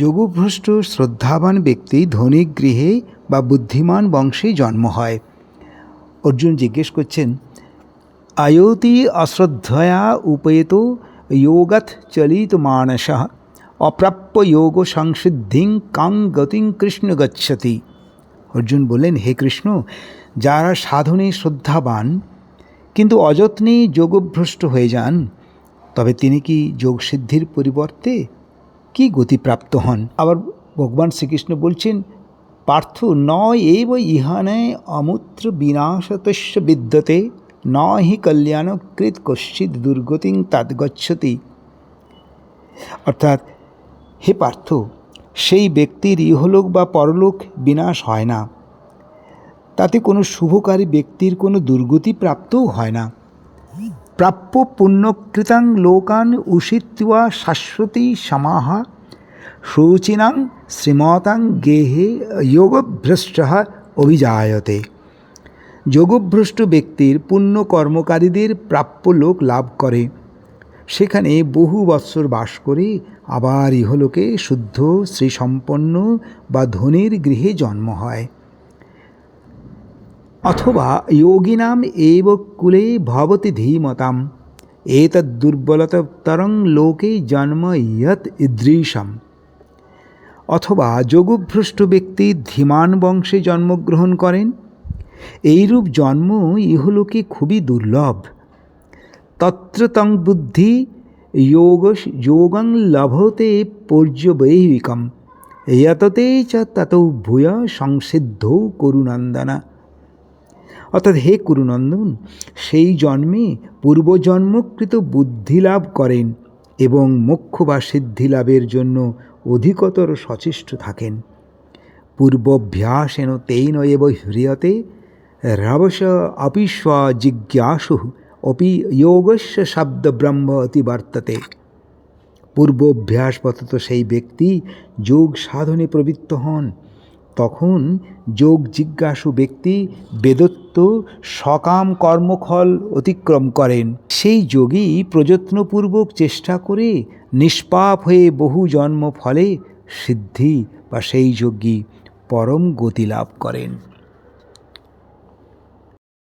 যোগভ্রষ্ট শ্রদ্ধাবান ব্যক্তি ধনিক গৃহে বা বুদ্ধিমান বংশে জন্ম হয়। অর্জুন জিজ্ঞেস করছেন, আয়তি অশ্রদ্ধয়া উপেত যোগাত চলিত মানস, অপ্রাপ্য যোগ সংসিদ্ধিং কাং গতিং কৃষ্ণ গচ্ছতি। অর্জুন বললেন, হে কৃষ্ণ, যারা সাধনে শ্রদ্ধাবান কিন্তু অযত্নে যোগভ্রষ্ট হয়ে যান, তবে তিনি কি যোগসিদ্ধির পরিবর্তে কি গতিপ্রাপ্ত হন? আবার ভগবান শ্রীকৃষ্ণ বলছেন, পার্থ ন এব ইহানে অমূত্র বিনাশতস্য বিদ্যতে ন হি কল্যাণকৃত কশ্চিৎ দুর্গতিং তাদ্গচ্ছতি। অর্থাৎ, হে পার্থ, সেই ব্যক্তির ইহলোক বা পরলোক বিনাশ হয় না। তাতে কোনো শুভকারী ব্যক্তির কোনো দুর্গতি প্রাপ্তও হয় না। প্রাপ্য পুণ্যকৃতাং লোকান উষিত্বা শাশ্বতী সমাহা। শৌচিনাং শ্রীমতাং গেহে যোগভ্রষ্ট অভিজায়তে। যোগভ্রষ্ট ব্যক্তির পুণ্য কর্মকারীদের প্রাপ্য লোক লাভ করে। সেখানে বহু বৎসর বাস করে আবার ইহলোকে শুদ্ধ, শ্রীসম্পন্ন বা ধনির গৃহে জন্ম হয়। অথবা যোগিনাম এব কুলে ভবতি ধীমতাম। এতদ্দুর্বলতরং লোকে জন্ম ইয়ত ইদৃশম। অথবা যোগভ্রষ্ট ব্যক্তি ধীমান বংশে জন্মগ্রহণ করেন। এইরূপ জন্ম ইহলোকে খুবই দুর্লভ। তত্র তং বুদ্ধি যোগ যোগং লভতে পর্যবৈহিকম। ইয়ততে চ তত ভূয় সংসিদ্ধ করুনন্দনা অর্থাৎ হে কুরুনন্দন, সেই জন্মে পূর্বজন্মকৃত বুদ্ধি লাভ করেন এবং মোক্ষ বা সিদ্ধি লাভের জন্য অধিকতর সচেষ্ট থাকেন। পূর্বভ্যাসেন তেন এব হৃয়তে রবস অপি জিজ্ঞাসু অপি যোগস্য শব্দ ব্রহ্ম অতিবর্ততে পূর্বভ্যাসবশত সেই ব্যক্তি যোগ সাধনে প্রবৃত্ত হন। তখন যোগ জিজ্ঞাসু ব্যক্তি বেদত্ব সকাম কর্মফল অতিক্রম করেন। সেই যোগী প্রযত্নপূর্বক চেষ্টা করে নিষ্পাপ হয়ে বহু জন্ম ফলে সিদ্ধি বা সেই যোগী পরম গতি লাভ করেন।